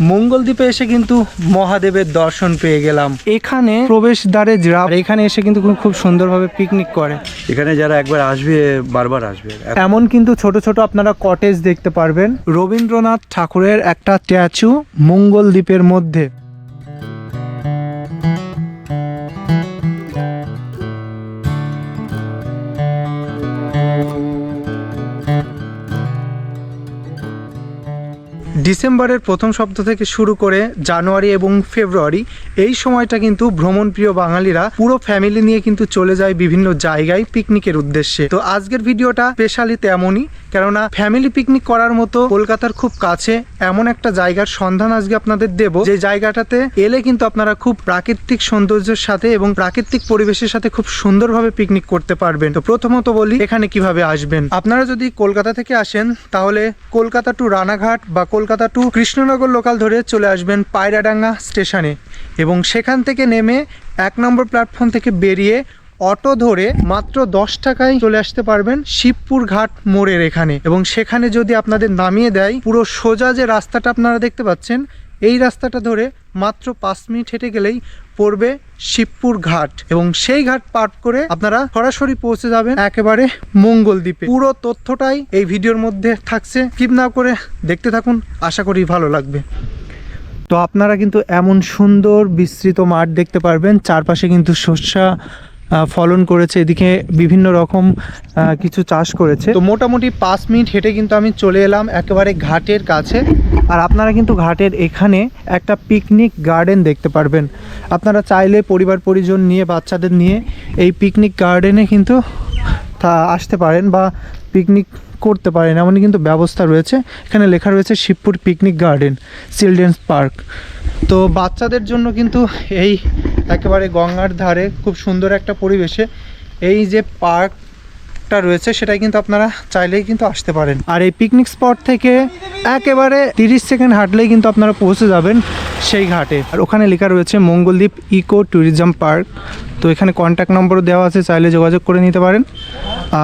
মঙ্গলদ্বীপে এসে কিন্তু মহাদেবের দর্শন পেয়ে গেলাম। এখানে প্রবেশদ্বারে যারা এখানে এসে কিন্তু খুব- সুন্দরভাবে পিকনিক করে। এখানে যারা একবার আসবে বারবার আসবে। এমন কিন্তু ছোট ছোট আপনারা কটেজ দেখতে পারবেন। রবীন্দ্রনাথ ঠাকুরের একটা স্ট্যাচু মঙ্গলদ্বীপের মধ্যে। ডিসেম্বরের প্রথম সপ্তাহ থেকে শুরু করে জানুয়ারি এবং ফেব্রুয়ারি, এই সময়টা কিন্তু ভ্রমণপ্রিয় বাঙালিরা পুরো ফ্যামিলি নিয়ে কিন্তু চলে যায় বিভিন্ন জায়গায় পিকনিকের উদ্দেশ্যে। তো আজকের ভিডিওটা স্পেশালি তেমনই, কেননা ফ্যামিলি পিকনিক করার মতো কলকাতার খুব কাছে এমন একটা জায়গার সন্ধান আজকে আপনাদের দেব। যে জায়গাটাতে এলে কিন্তু আপনারা খুব প্রাকৃতিক সৌন্দর্যের সাথে এবং প্রাকৃতিক পরিবেশের সাথে খুব সুন্দরভাবে পিকনিক করতে পারবেন। তো প্রথমত বলি, এখানে কীভাবে আসবেন? আপনারা যদি কলকাতা থেকে আসেন, তাহলে কলকাতা টু রানাঘাট বা কলকাতা টু কৃষ্ণনগর লোকাল ধরে চলে আসবেন পায়রাডাঙ্গা স্টেশনে এবং সেখান থেকে নেমে এক নম্বর প্ল্যাটফর্ম থেকে বেরিয়ে অটো ধরে মাত্র দশ টাকায় চলে আসতে পারবেন শিবপুর ঘাট মোড়ের এখানে। এবং সেখানে যদি আপনাদের নামিয়ে দেয়, পুরো সোজা যে রাস্তাটা আপনারা দেখতে পাচ্ছেন এই রাস্তাটা ধরে মাত্র পাঁচ মিনিট হেঁটে গেলেই পড়বে শিবপুর ঘাট এবং সেই ঘাট পার করে আপনারা সরাসরি পৌঁছে যাবেন একেবারে মঙ্গলদ্বীপে পুরো তথ্যটাই এই ভিডিওর মধ্যে থাকছে। স্কিপ না করে দেখতে থাকুন। আশা করি ভালো লাগবে। তো আপনারা কিন্তু এমন সুন্দর বিস্তৃত মাঠ দেখতে পারবেন। চারপাশে কিন্তু শস্যা ফলন করেছে, এদিকে বিভিন্ন রকম কিছু চাষ করেছে। তো মোটামুটি পাঁচ মিনিট হেঁটে কিন্তু আমি চলে এলাম একেবারে ঘাটের কাছে। আর আপনারা কিন্তু ঘাটের এখানে একটা পিকনিক গার্ডেন দেখতে পারবেন। আপনারা চাইলে পরিবার পরিজন নিয়ে, বাচ্চাদের নিয়ে এই পিকনিক গার্ডেনে কিন্তু আসতে পারেন বা পিকনিক করতে পারেন। এমনই কিন্তু ব্যবস্থা রয়েছে। এখানে লেখা রয়েছে Shibpur picnic garden children's park তো বাচ্চাদের জন্য কিন্তু এই একেবারে গঙ্গার ধারে খুব সুন্দর একটা পরিবেশে। এই যে পার্কটা রয়েছে, সেটাই কিন্তু আপনারা চাইলেই কিন্তু আসতে পারেন। আর এই পিকনিক স্পট থেকে একেবারে তিরিশ সেকেন্ড হাঁটলেই কিন্তু আপনারা পৌঁছে যাবেন সেই ঘাটে। আর ওখানে লেখা রয়েছে মঙ্গলদ্বীপ ইকো ট্যুরিজম পার্ক তো এখানে কন্ট্যাক্ট নম্বরও দেওয়া আছে, চাইলে যোগাযোগ করে নিতে পারেন।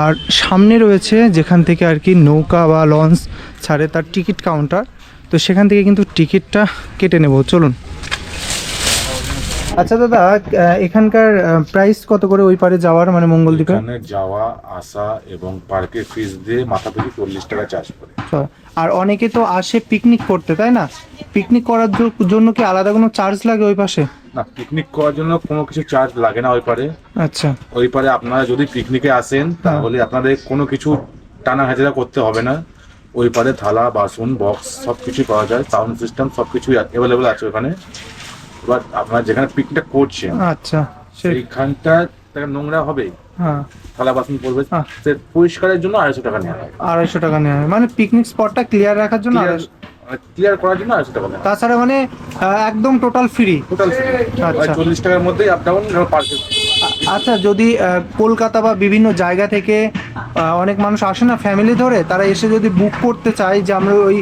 আর সামনে রয়েছে যেখান থেকে আর কি নৌকা বা লঞ্চ ছাড়ে তার টিকিট কাউন্টার তো সেখান থেকে কিন্তু টিকিটটা কেটে নেব। চলুন। আচ্ছা দাদা এখানকার প্রাইস কত করে ওই পারে যাওয়ার মানে মঙ্গলদ্বীপে এখানে যাওয়া আসা এবং পার্কের ফিস দিয়ে মাথা পিছু চল্লিশ টাকা চার্জ করে আচ্ছা, আর অনেকে তো আসে পিকনিক করতে তাই না? পিকনিক করার জন্য কি আলাদা কোনো চার্জ লাগে ওই পাশে? না পিকনিক করার জন্য কোনো কিছু চার্জ লাগে না ওই পারে। আচ্ছা। ওই পারে আপনারা যদি পিকনিকে আসেন তাহলে আপনাদের কোনো কিছু টানা হাজারা করতে হবে না। ওই পারে থালা বাসন বক্স সব কিছু পাওয়া যায় সাউন্ড সিস্টেম সব কিছুই অ্যাভেলেবেল আছে ওখানে। এবার আপনারা যেখানে পিকনিকটা করছেন আচ্ছা সেই সেইখানটা তাকে নোংরা হবে। হ্যাঁ। থালা বাসন পড়বে হ্যাঁ। সে পরিষ্কারের জন্য আড়াইশো টাকা নেওয়া হয়। আড়াইশো টাকা নেওয়া হয়। মানে পিকনিক স্পটটা ক্লিয়ার রাখার জন্য ক্লিয়ার করার জন্য আড়াইশো টাকা তাছাড়া মানে একদম টোটাল ফ্রি টোটাল ফ্রি আচ্ছা। চল্লিশ টাকার মধ্যেই আপ ডাউন পার্কে আচ্ছা যদি কলকাতা বা বিভিন্ন জায়গা থেকে অনেক মানুষ আসে না ফ্যামিলি ধরে তারা এসে যদি বুক করতে চায় যে আমরা ওই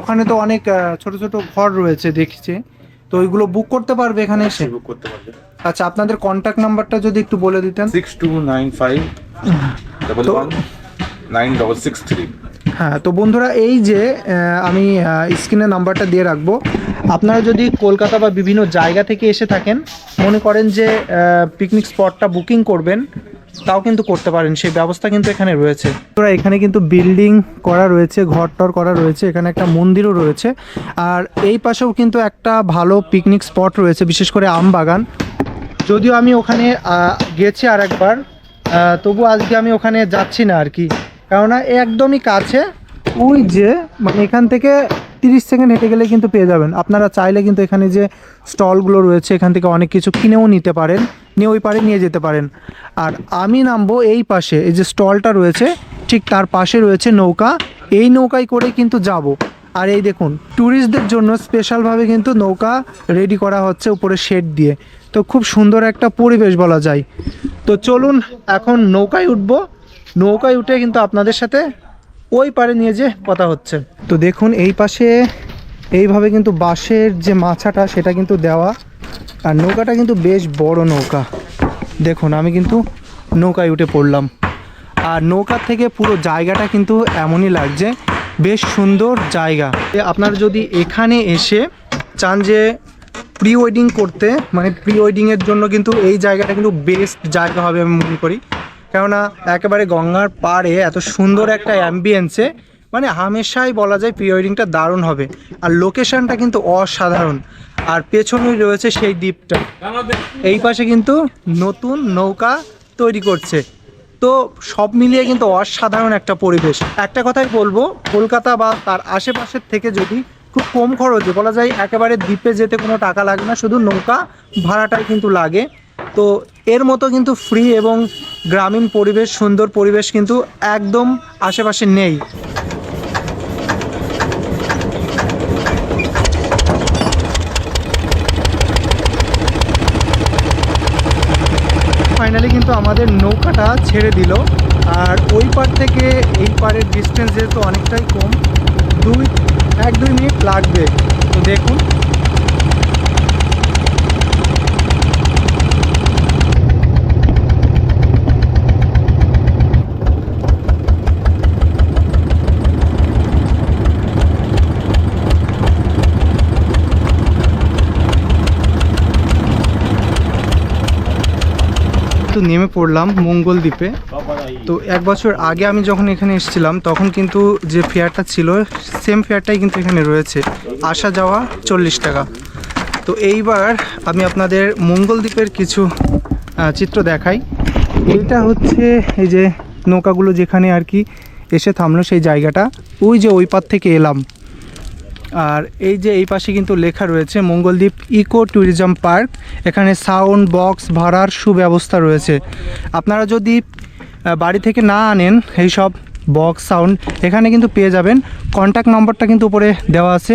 ওখানে তো অনেক ছোট ছোট ঘর রয়েছে দেখছি। তো ওইগুলো বুক করতে পারবে এখানে এসে? বুক করতে পারবে। আচ্ছা আপনাদের কন্ট্যাক্ট নাম্বারটা যদি একটু বলে দিতেন। Six two nine five double one nine double six three হ্যাঁ তো বন্ধুরা এই যে আমি স্ক্রিনে নাম্বারটা দিয়ে রাখব। আপনারা যদি কলকাতা বা বিভিন্ন জায়গা থেকে এসে থাকেন মনে করেন যে পিকনিক স্পটটা বুকিং করবেন তাও কিন্তু করতে পারেন, সেই ব্যবস্থা কিন্তু এখানে রয়েছে। তোরা এখানে কিন্তু বিল্ডিং করা রয়েছে ঘর টর করা রয়েছে, এখানে একটা মন্দিরও রয়েছে। আর এই পাশেও কিন্তু একটা ভালো পিকনিক স্পট রয়েছে, বিশেষ করে আম বাগান। যদিও আমি ওখানে গেছি আর একবার তবু আজকে আমি ওখানে যাচ্ছি না আর কি। কেননা একদমই কাছে, ওই যে মানে এখান থেকে তিরিশ সেকেন্ড হেঁটে গেলে কিন্তু পেয়ে যাবেন। আপনারা চাইলে কিন্তু এখানে যে স্টলগুলো রয়েছে, এখান থেকে অনেক কিছু কিনেও নিতে পারেন। নিয়ে ওই পারে নিয়ে যেতে পারেন। আর আমি নামবো এই পাশে, এই যে স্টলটা রয়েছে, ঠিক তার পাশে রয়েছে নৌকা। এই নৌকায় করে কিন্তু যাব। আর এই দেখুন ট্যুরিস্টদের জন্য স্পেশালভাবে কিন্তু নৌকা রেডি করা হচ্ছে উপরে শেড দিয়ে। তো খুব সুন্দর একটা পরিবেশ বলা যায়। তো চলুন, এখন নৌকায় উঠব। নৌকায় উঠে কিন্তু আপনাদের সাথে ওই পারে নিয়ে যে কথা হচ্ছে। তো দেখুন, এই পাশে এইভাবে কিন্তু বাঁশের যে মাছাটা, সেটা কিন্তু দেওয়া। আর নৌকাটা কিন্তু বেশ বড় নৌকা। দেখুন, আমি কিন্তু নৌকায় উঠে পড়লাম। আর নৌকার থেকে পুরো জায়গাটা কিন্তু এমনই লাগছে, বেশ সুন্দর জায়গা। আপনারা যদি এখানে এসে চান যে প্রি ওয়েডিং করতে মানে প্রি ওয়েডিংয়ের জন্য কিন্তু এই জায়গাটা কিন্তু বেস্ট জায়গা হবে আমি মনে করি। কেননা, একেবারে গঙ্গার পাড়ে এত সুন্দর একটা অ্যাম্বিয়েন্সে মানে হামেশাই বলা যায় প্রি ওয়েডিংটা দারুণ হবে। আর লোকেশনটা কিন্তু অসাধারণ। আর পেছনেই রয়েছে সেই দ্বীপটা। এই পাশে কিন্তু নতুন নৌকা তৈরি করছে। তো সব মিলিয়ে কিন্তু অসাধারণ একটা পরিবেশ। একটা কথাই বলব, কলকাতা বা তার আশেপাশের থেকে যদি খুব কম খরচে, বলা যায় একেবারে দ্বীপে যেতে কোনো টাকা লাগে না, শুধু নৌকা ভাড়াটাই কিন্তু লাগে। তো এর মতো কিন্তু ফ্রি এবং গ্রামীণ পরিবেশ, সুন্দর পরিবেশ কিন্তু একদম আশেপাশে নেই। কিন্তু আমাদের নৌকাটা ছেড়ে দিল। আর ওই পার থেকে এই পারের ডিস্টেন্স যেহেতু অনেকটাই কম, দুই, এক, দুই মিনিট লাগবে। তো দেখুন তো নেমে পড়লাম মঙ্গল দ্বীপে তো এক বছর আগে আমি যখন এখানে এসেছিলাম, তখন কিন্তু যে ফেয়ারটা ছিল সেম ফেয়ারটাই কিন্তু এখানে রয়েছে। আসা যাওয়া চল্লিশ টাকা। তো এইবার আমি আপনাদের মঙ্গল দ্বীপের কিছু চিত্র দেখাই। এইটা হচ্ছে এই যে নৌকাগুলো যেখানে আর কি এসে থামলো সেই জায়গাটা। ওই যে ওই পার থেকে এলাম। আর এই যে এই পাশে কিন্তু লেখা রয়েছে, মঙ্গলদ্বীপ ইকো ট্যুরিজম পার্ক। এখানে সাউন্ড বক্স ভাড়ার সুব্যবস্থা রয়েছে। আপনারা যদি বাড়ি থেকে না আনেন এই সব বক্স, সাউন্ড, এখানে কিন্তু পেয়ে যাবেন। কন্ট্যাক্ট নম্বরটা কিন্তু উপরে দেওয়া আছে।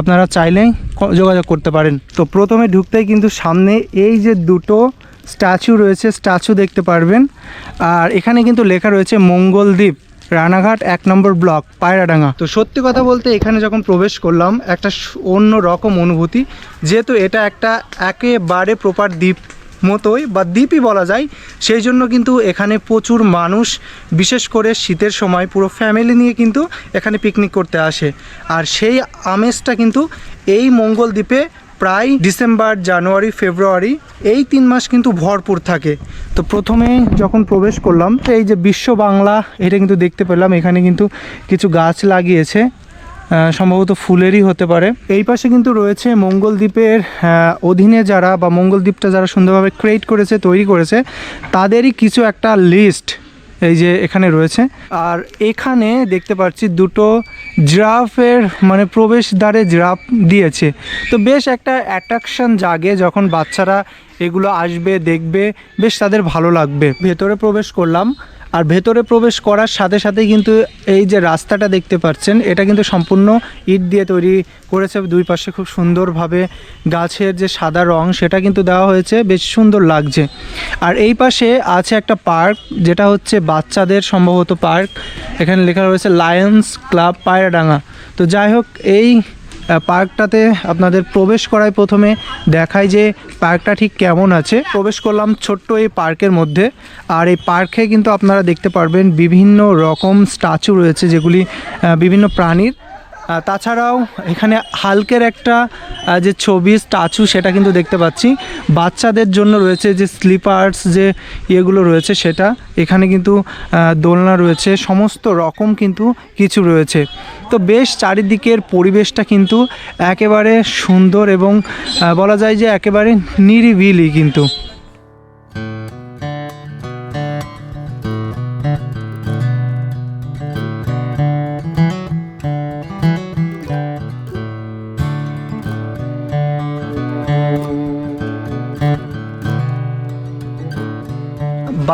আপনারা চাইলেই যোগাযোগ করতে পারেন। তো প্রথমে ঢুকতেই কিন্তু সামনে এই যে দুটো স্ট্যাচু রয়েছে, স্ট্যাচু দেখতে পারবেন। আর এখানে কিন্তু লেখা রয়েছে মঙ্গলদ্বীপ। রানাঘাট এক নম্বর ব্লক, পায়রাডাঙ্গা। তো সত্যি কথা বলতে এখানে যখন প্রবেশ করলাম, একটা অন্য রকম অনুভূতি, যেহেতু এটা একটা একেবারে প্রপার দ্বীপ মতোই, বা দ্বীপই বলা যায়, সেই জন্য কিন্তু এখানে প্রচুর মানুষ, বিশেষ করে শীতের সময় পুরো ফ্যামিলি নিয়ে কিন্তু এখানে পিকনিক করতে আসে। আর সেই আমেজটা কিন্তু এই মঙ্গল দ্বীপে প্রায় ডিসেম্বর, জানুয়ারি, ফেব্রুয়ারি, এই তিন মাস কিন্তু ভরপুর থাকে। তো প্রথমে যখন প্রবেশ করলাম, এই যে বিশ্ব বাংলা, এটা কিন্তু দেখতে পেলাম। এখানে কিন্তু কিছু গাছ লাগিয়েছে সম্ভবত ফুলেরই হতে পারে। এই পাশে কিন্তু রয়েছে মঙ্গলদ্বীপের অধীনে যারা বা মঙ্গলদ্বীপটা যারা সুন্দরভাবে ক্রিয়েট করেছে, তৈরি করেছে, তাদেরই কিছু একটা লিস্ট এই যে এখানে রয়েছে। আর এখানে দেখতে পাচ্ছি দুটো জিরাফের মানে প্রবেশদ্বারে জিরাফ দিয়েছে। তো বেশ একটা অ্যাট্রাকশন জাগে যখন বাচ্চারা এগুলো আসবে, দেখবে, বেশ তাদের ভালো লাগবে। ভেতরে প্রবেশ করলাম। আর ভেতরে প্রবেশ করার সাথে সাথে কিন্তু এই যে রাস্তাটা দেখতে পাচ্ছেন, এটা কিন্তু সম্পূর্ণ ইট দিয়ে তৈরি করেছে। দুই পাশে খুব সুন্দরভাবে গাছের যে সাদা রং, সেটা কিন্তু দেওয়া হয়েছে। বেশ সুন্দর লাগছে। আর এই পাশে আছে একটা পার্ক, যেটা হচ্ছে বাচ্চাদের সম্ভবত পার্ক। এখানে লেখা রয়েছে লায়ন্স ক্লাব পায়রাডাঙ্গা। তো যাই হোক, এই পার্কটাতে আপনাদের প্রবেশ করায় প্রথমে দেখায় যে পার্কটা ঠিক কেমন আছে। প্রবেশ করলাম ছোট্ট এই পার্কের মধ্যে। আর এই পার্কে কিন্তু আপনারা দেখতে পারবেন বিভিন্ন রকম স্ট্যাচু রয়েছে যেগুলি বিভিন্ন প্রাণীর। তাছাড়াও এখানে হালকের একটা যে ছবি, স্ট্যাচু, সেটা কিন্তু দেখতে পাচ্ছি। বাচ্চাদের জন্য রয়েছে যে স্লিপার্স যে ইয়েগুলো রয়েছে, সেটা। এখানে কিন্তু দোলনা রয়েছে, সমস্ত রকম কিন্তু কিছু রয়েছে। তো বেশ চারিদিকের পরিবেশটা কিন্তু একেবারে সুন্দর এবং বলা যায় যে একেবারে নিরিবিলি কিন্তু।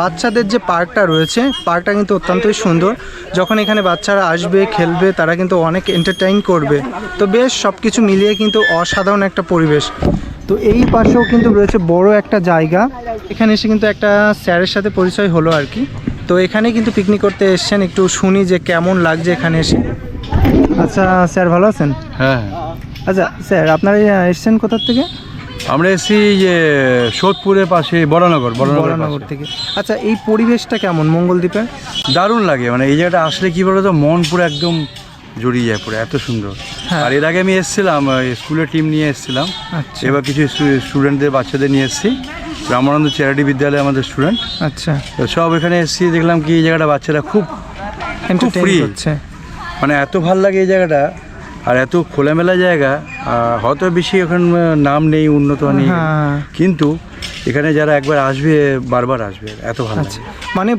বাচ্চাদের যে পার্কটা রয়েছে পার্কটা কিন্তু অত্যন্তই সুন্দর। যখন এখানে বাচ্চারা আসবে খেলবে তারা কিন্তু অনেক এন্টারটেইন করবে। তো বেশ সব কিছু মিলিয়ে কিন্তু অসাধারণ একটা পরিবেশ। তো এই পাশেও কিন্তু রয়েছে বড় একটা জায়গা। এখানে এসে কিন্তু একটা স্যারের সাথে পরিচয় হলো আর কি। তো এখানে কিন্তু পিকনিক করতে এসছেন একটু শুনি যে কেমন লাগছে এখানে এসে। আচ্ছা স্যার ভালো আছেন? হ্যাঁ। আচ্ছা স্যার আপনারা এসছেন কোথার থেকে? আমরা এসেছি যে সোদপুরের পাশে বড়নগর বড়নগর থেকে। আচ্ছা এই পরিবেশটা কেমন মঙ্গলদ্বীপে দারুণ লাগে মানে এই জায়গাটা আসলে কি তো মন পুরো একদম জড়িয়ে যায় পুরো এত সুন্দর। হ্যাঁ। আর এর আগে আমি এসেছিলাম স্কুলের টিম নিয়ে এসেছিলাম। আচ্ছা। এবার কিছু স্টুডেন্টদের বাচ্চাদের নিয়ে এসেছি। রামানন্দ চ্যারিটি বিদ্যালয়ে আমাদের স্টুডেন্ট আচ্ছা। তো সব এখানে এসেছি দেখলাম কি এই জায়গাটা বাচ্চারা খুব মানে এত ভালো লাগে এই জায়গাটা আর এত খোলামেলা জায়গা হয়তো বেশি এখন নাম নেই উন্নত নেই। হ্যাঁ। কিন্তু এখানে যারা একবার আসবে বারবার আসবে এত ভালো আচ্ছা। লাগে মানে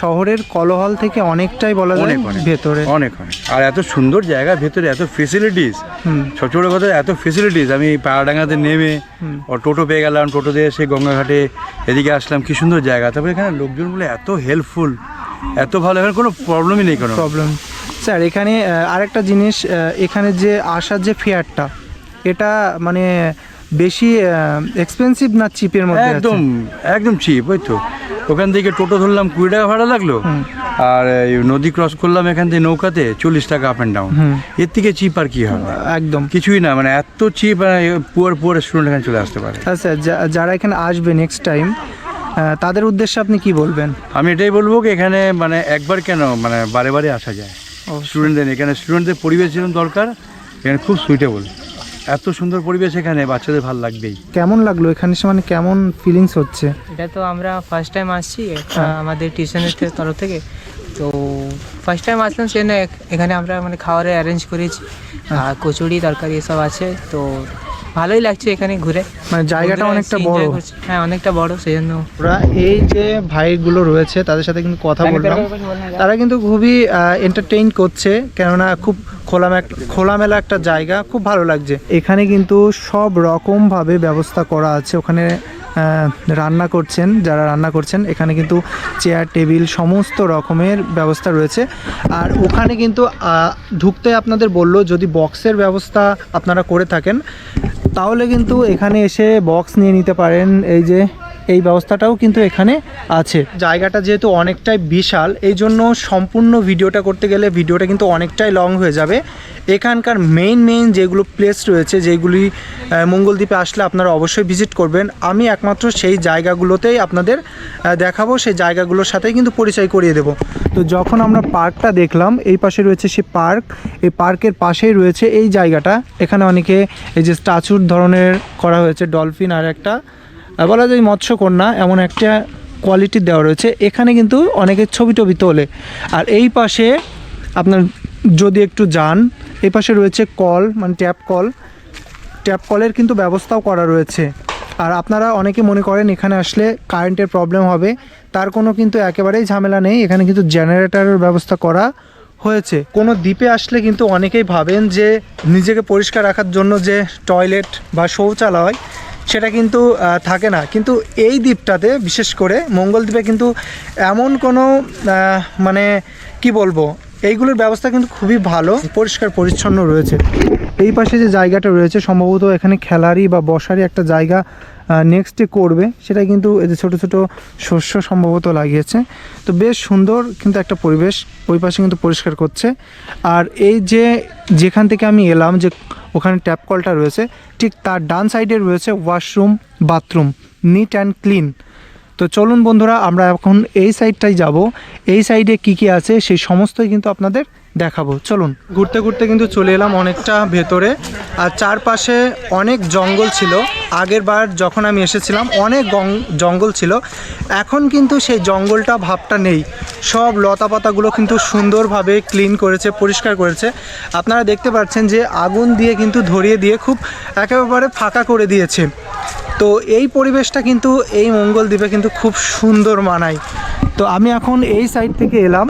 শহরের কলহল থেকে অনেকটাই বলা যায় ভেতরে। অনেক অনেক। আর এত সুন্দর জায়গা ভেতরে এত ফেসিলিটিস ছোট ছোট কথা এত ফেসিলিটিস আমি পাড়াডাঙ্গাতে নেমে টোটো পেয়ে গেলাম টোটো দিয়ে সেই গঙ্গাঘাটে এদিকে আসলাম। কি সুন্দর জায়গা। তারপরে এখানে লোকজনগুলো এত হেল্পফুল এত ভালো। এখানে কোনো প্রবলেমই নেই কোনো। প্রবলেম স্যার এখানে আরেকটা জিনিস এখানে যে আসার যে ফেয়ারটা এটা মানে বেশি এক্সপেন্সিভ না চিপের মধ্যে একদম একদম চিপ ওই তো। ওখান থেকে টোটো ধরলাম কুড়ি টাকা ভাড়া লাগল। আর নদী ক্রস করলাম এখান থেকে নৌকাতে চল্লিশ টাকা আপ অ্যান্ড ডাউন এর থেকে চিপ আর কি হবে? একদম। কিছুই না মানে এত চিপ পুয়ার পুয়ার স্টুডেন্ট এখানে চলে আসতে পারে। আচ্ছা যা- যারা এখানে আসবে নেক্সট টাইম তাদের উদ্দেশ্যে আপনি কি বলবেন? আমি এটাই বলব কি এখানে মানে একবার কেন মানে বারে বারে আসা যায়। স্টুডেন্টদের এখানে স্টুডেন্টদের পরিবেশ যেরকম দরকার এখানে খুব সুইটেবল এত সুন্দর পরিবেশ এখানে বাচ্চাদের ভালো লাগবেই। কেমন লাগল? এখানে এসে মানে কেমন ফিলিংস হচ্ছে? এটা তো আমরা ফার্স্ট টাইম আসছি। আমাদের টিউশনের তরফ থেকে। তো ফার্স্ট টাইম আসলাম সেজন্য এখানে আমরা মানে খাবারের অ্যারেঞ্জ করেছি। আর কচুরি তরকারি এসব আছে তো ভালোই লাগছে এখানে ঘুরে। মানে জায়গাটা অনেকটা বড়। হ্যাঁ অনেকটা বড় সেই জন্য ওরা এই যে ভাইগুলো রয়েছে তাদের সাথে কিন্তু কথা বললাম। তারা কিন্তু খুবই এন্টারটেইন করছে কেননা খুব খোলামে খোলামেলা একটা জায়গা খুব ভালো লাগছে। এখানে কিন্তু সব রকমভাবে ব্যবস্থা করা আছে। ওখানে রান্না করছেন যারা রান্না করছেন এখানে কিন্তু চেয়ার টেবিল সমস্ত রকমের ব্যবস্থা রয়েছে। আর ওখানে কিন্তু ঢুকতে আপনাদের বলল যদি বক্সের ব্যবস্থা আপনারা করে থাকেন তাহলে কিন্তু এখানে এসে বক্স নিয়ে নিতে পারেন। এই যে এই ব্যবস্থাটাও কিন্তু এখানে আছে। জায়গাটা যেহেতু অনেকটাই বিশাল, এই জন্য সম্পূর্ণ ভিডিওটা করতে গেলে ভিডিওটা কিন্তু অনেকটাই লং হয়ে যাবে। এখানকার মেইন মেইন যেগুলো প্লেস রয়েছে, যেগুলি মঙ্গলদ্বীপে আসলে আপনারা অবশ্যই ভিজিট করবেন। আমি একমাত্র সেই জায়গাগুলোতেই আপনাদের দেখাবো, সেই জায়গাগুলোর সাথেই কিন্তু পরিচয় করিয়ে দেব। তো যখন আমরা পার্কটা দেখলাম, এই পাশে রয়েছে সে পার্ক। এই পার্কের পাশেই রয়েছে এই জায়গাটা। এখানে অনেকে এই যে স্ট্যাচুর ধরনের করা হয়েছে ডলফিন আর একটা। বলা যায় মৎস্যকন্যা এমন একটা কোয়ালিটির দেওয়া রয়েছে। এখানে কিন্তু অনেকে ছবি টবি তোলে। আর এই পাশে আপনার যদি একটু যান, এই পাশে রয়েছে কল মানে ট্যাপ কল। ট্যাপ কলের কিন্তু ব্যবস্থাও করা রয়েছে। আর আপনারা অনেকে মনে করেন এখানে আসলে কারেন্টের প্রবলেম হবে। তার কোনো কিন্তু একেবারেই ঝামেলা নেই। এখানে কিন্তু জেনারেটারের ব্যবস্থা করা হয়েছে। কোনো দ্বীপে আসলে কিন্তু অনেকেই ভাবেন যে নিজেকে পরিষ্কার রাখার জন্য যে টয়লেট বা শৌচালয় সেটা কিন্তু থাকে না। কিন্তু এই দ্বীপটাতে, বিশেষ করে মঙ্গল দ্বীপে কিন্তু এমন কোনো মানে কি বলব, এইগুলোর ব্যবস্থা কিন্তু খুবই ভালো। পরিষ্কার, পরিচ্ছন্ন রয়েছে। এই পাশে যে জায়গাটা রয়েছে, সম্ভবত এখানে খেলারই বা বসারই একটা জায়গা নেক্সটে করবে। সেটা কিন্তু এদের ছোটো ছোটো শস্য সম্ভবত লাগিয়েছে। তো বেশ সুন্দর কিন্তু একটা পরিবেশ ওই পাশে কিন্তু পরিষ্কার করছে। আর এই যে যেখান থেকে আমি এলাম যে ওখানে ট্যাপ কলটা রয়েছে, ঠিক তার ডান সাইডে রয়েছে washroom bathroom neat and clean তো চলুন বন্ধুরা, আমরা এখন এই সাইডটাই যাব। এই সাইডে কি কি আছে, সেই সমস্তই কিন্তু আপনাদের দেখাবো। চলুন, ঘুরতে ঘুরতে কিন্তু চলে এলাম অনেকটা ভেতরে। আর চারপাশে অনেক জঙ্গল ছিল। আগের বার যখন আমি এসেছিলাম, অনেক জঙ্গল ছিল। এখন কিন্তু সেই জঙ্গলটা ভাবটা নেই। সব লতা পাতাগুলো কিন্তু সুন্দরভাবে ক্লিন করেছে, পরিষ্কার করেছে। আপনারা দেখতে পাচ্ছেন যে আগুন দিয়ে কিন্তু ধরিয়ে দিয়ে খুব একেবারে ফাঁকা করে দিয়েছে। তো এই পরিবেশটা কিন্তু এই মঙ্গলদ্বীপে কিন্তু খুব সুন্দর মানায়। তো আমি এখন এই সাইড থেকে এলাম।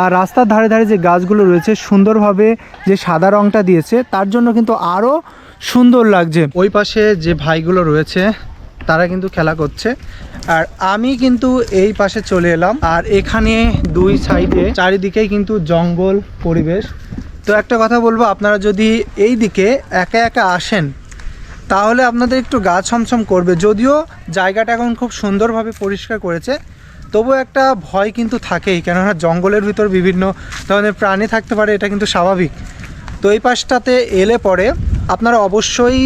আর রাস্তার ধারে ধারে যে গাছগুলো রয়েছে সুন্দরভাবে যে সাদা রঙটা দিয়েছে, তার জন্য কিন্তু আরও সুন্দর লাগছে। ওই পাশে যে ভাইগুলো রয়েছে, তারা কিন্তু খেলা করছে। আর আমি কিন্তু এই পাশে চলে এলাম। আর এখানে দুই সাইডে, চারিদিকেই কিন্তু জঙ্গল পরিবেশ। তো একটা কথা বলব, আপনারা যদি এই দিকে একা একা আসেন, তাহলে আপনাদের একটু গা ছমছম করবে। যদিও জায়গাটা এখন খুব সুন্দরভাবে পরিষ্কার করেছে তবুও একটা ভয় কিন্তু থাকেই, কেননা জঙ্গলের ভিতর বিভিন্ন ধরনের প্রাণী থাকতে পারে, এটা কিন্তু স্বাভাবিক। তো এই পাশটাতে এলে পরে আপনারা অবশ্যই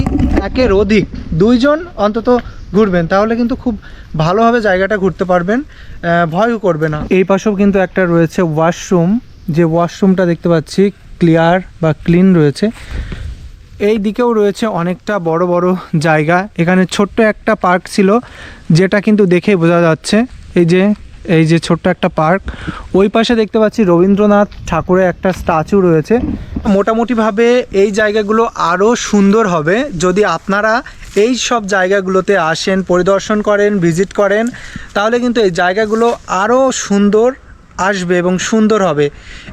একের অধিক দুইজন অন্তত ঘুরবেন, তাহলে কিন্তু খুব ভালোভাবে জায়গাটা ঘুরতে পারবেন ভয়ও করবে না। এই পাশেও কিন্তু একটা রয়েছে ওয়াশরুম, যে ওয়াশরুমটা দেখতে পাচ্ছি ক্লিয়ার বা ক্লিন রয়েছে। এই দিকেও রয়েছে অনেকটা বড় বড় জায়গা, এখানে ছোট্ট একটা পার্ক ছিল, যেটা কিন্তু দেখে বোঝা যাচ্ছে। এই যে এই যে ছোট্ট একটা পার্ক। ওই পাশে দেখতে পাচ্ছি রবীন্দ্রনাথ ঠাকুরের একটা স্ট্যাচু রয়েছে। মোটামুটিভাবে এই জায়গাগুলো আরও সুন্দর হবে। যদি আপনারা এই সব জায়গাগুলোতে আসেন, পরিদর্শন করেন, ভিজিট করেন, তাহলে কিন্তু এই জায়গাগুলো আরও সুন্দর আসবে এবং সুন্দর হবে।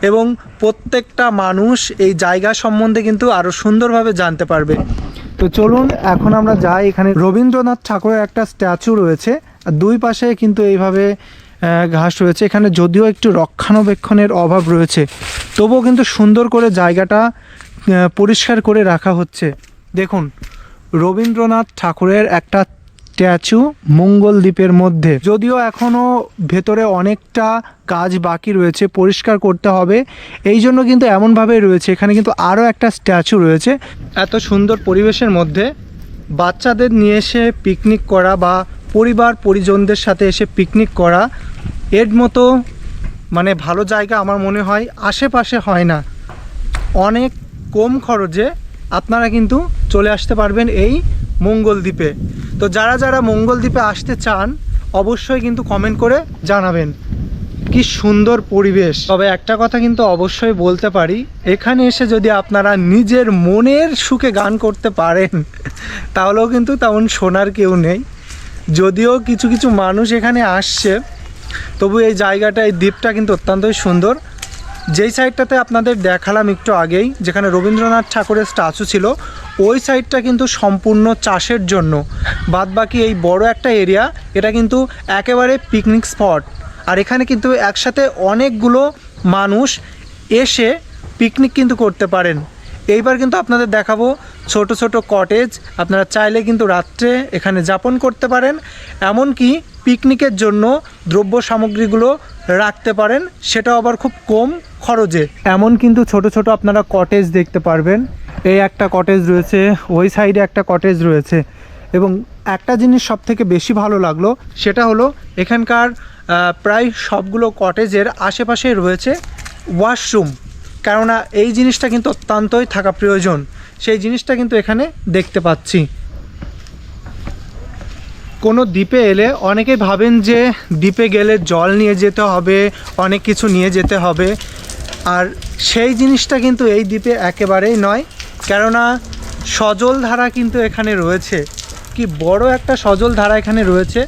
এবং প্রত্যেকটা মানুষ এই জায়গা সম্বন্ধে কিন্তু আরও সুন্দরভাবে জানতে পারবে। তো চলুন, এখন আমরা যাই এখানে। রবীন্দ্রনাথ ঠাকুরের একটা স্ট্যাচু রয়েছে। দুই পাশে কিন্তু এইভাবে ঘাস রয়েছে। এখানে যদিও একটু রক্ষণাবেক্ষণের অভাব রয়েছে, তবুও কিন্তু সুন্দর করে জায়গাটা পরিষ্কার করে রাখা হচ্ছে। দেখুন, রবীন্দ্রনাথ ঠাকুরের একটা স্ট্যাচু মঙ্গল দ্বীপের মধ্যে। যদিও এখনও ভেতরে অনেকটা কাজ বাকি রয়েছে, পরিষ্কার করতে হবে। এই জন্য কিন্তু এমনভাবেই রয়েছে। এখানে কিন্তু আরও একটা স্ট্যাচু রয়েছে। এত সুন্দর পরিবেশের মধ্যে বাচ্চাদের নিয়ে এসে পিকনিক করা বা পরিবার, পরিজনদের সাথে এসে পিকনিক করা। এর মতো মানে ভালো জায়গা আমার মনে হয় আশেপাশে হয় না। অনেক কম খরচে আপনারা কিন্তু চলে আসতে পারবেন এই মঙ্গলদ্বীপে তো যারা যারা মঙ্গলদ্বীপে আসতে চান, অবশ্যই কিন্তু কমেন্ট করে জানাবেন। কি সুন্দর পরিবেশ। তবে একটা কথা কিন্তু অবশ্যই বলতে পারি, এখানে এসে যদি আপনারা নিজের মনের সুখে গান করতে পারেন, তাহলেও কিন্তু তেমন শোনার কেউ নেই। যদিও কিছু কিছু মানুষ এখানে আসছে, তবু এই জায়গাটা, এই দ্বীপটা কিন্তু অত্যন্তই সুন্দর। যেই সাইডটাতে আপনাদের দেখালাম একটু আগেই, যেখানে রবীন্দ্রনাথ ঠাকুরের স্ট্যাচু ছিল, ওই সাইডটা কিন্তু সম্পূর্ণ চাষের জন্য। বাদবাকি এই বড় একটা এরিয়া এটা কিন্তু একেবারে পিকনিক স্পট আর এখানে কিন্তু একসাথে অনেকগুলো মানুষ এসে পিকনিক কিন্তু করতে পারেন। এইবার কিন্তু আপনাদের দেখাবো ছোট ছোট কটেজ আপনারা চাইলে কিন্তু রাত্রে এখানে যাপন করতে পারেন। এমনকি পিকনিকের জন্য দ্রব্য সামগ্রীগুলো রাখতে পারেন। সেটাও আবার খুব কম খরচে। এমন কিন্তু ছোট ছোট আপনারা কটেজ দেখতে পারবেন। এই একটা কটেজ রয়েছে, ওই সাইডে একটা কটেজ রয়েছে। এবং একটা জিনিস সব থেকে বেশি ভালো লাগল, সেটা হলো এখানকার প্রায় সবগুলো কটেজের আশেপাশে রয়েছে ওয়াশরুম কেননা এই জিনিসটা কিন্তু অত্যন্তই থাকা প্রয়োজন। সেই জিনিসটা কিন্তু এখানে দেখতে পাচ্ছি। কোনো দ্বীপে এলে অনেকে ভাবেন যে দ্বীপে গেলে জল নিয়ে যেতে হবে, অনেক কিছু নিয়ে যেতে হবে। আর সেই জিনিসটা কিন্তু এই দ্বীপে একেবারেই নয়। কেননা সজল ধারা কিন্তু এখানে রয়েছে। কি বড় একটা সজল ধারা এখানে রয়েছে।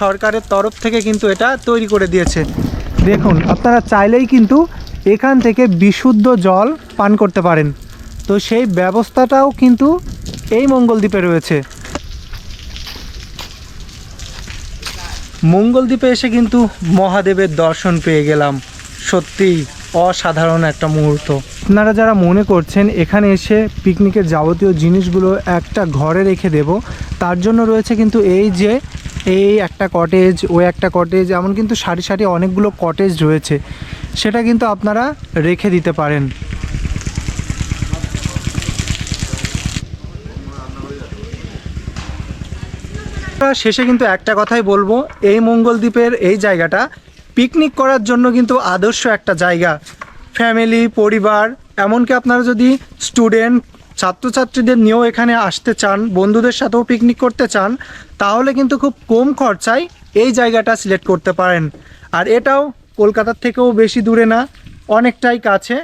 সরকারের তরফ থেকে কিন্তু এটা তৈরি করে দিয়েছে। দেখুন, আপনারা চাইলেই কিন্তু এখান থেকে বিশুদ্ধ জল পান করতে পারেন। তো সেই ব্যবস্থাটাও কিন্তু এই মঙ্গলদ্বীপে রয়েছে। মঙ্গলদ্বীপে এসে কিন্তু মহাদেবের দর্শন পেয়ে গেলাম। সত্যিই অসাধারণ একটা মুহূর্ত। আপনারা যারা মনে করছেন এখানে এসে পিকনিকের যাবতীয় জিনিসগুলো একটা ঘরে রেখে দেব, তার জন্য রয়েছে কিন্তু এই যে এই একটা কটেজ ও একটা কটেজ এমন কিন্তু সারি সারি অনেকগুলো কটেজ রয়েছে। সেটা কিন্তু আপনারা রেখে দিতে পারেন। শেষে কিন্তু একটা কথাই বলব, এই মঙ্গলদ্বীপের এই জায়গাটা পিকনিক করার জন্য কিন্তু আদর্শ একটা জায়গা। ফ্যামিলি পরিবার, এমনকি আপনারা যদি স্টুডেন্ট ছাত্রছাত্রীদের নিয়েও এখানে আসতে চান, বন্ধুদের সাথেও পিকনিক করতে চান, তাহলে কিন্তু খুব কম খরচায় এই জায়গাটা সিলেক্ট করতে পারেন। আর এটাও কলকাতার থেকেও বেশি দূরে না, অনেকটাই কাছে।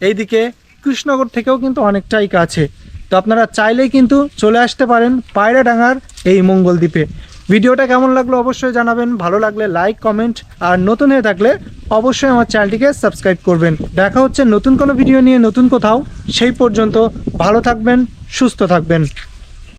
এইদিকে কৃষ্ণনগর থেকেও কিন্তু অনেকটাই কাছে। তো আপনারা চাইলেই কিন্তু চলে আসতে পারেন পায়রাডাঙ্গার এই মঙ্গলদ্বীপে। ভিডিওটা কেমন লাগল অবশ্যই জানাবেন। ভালো লাগলে লাইক কমেন্ট আর নতুন হয়ে থাকলে অবশ্যই আমার চ্যানেলটিকে সাবস্ক্রাইব করবেন। দেখা হচ্ছে নতুন কোনো ভিডিও নিয়ে, নতুন কোথাও। সেই পর্যন্ত ভালো থাকবেন, সুস্থ থাকবেন।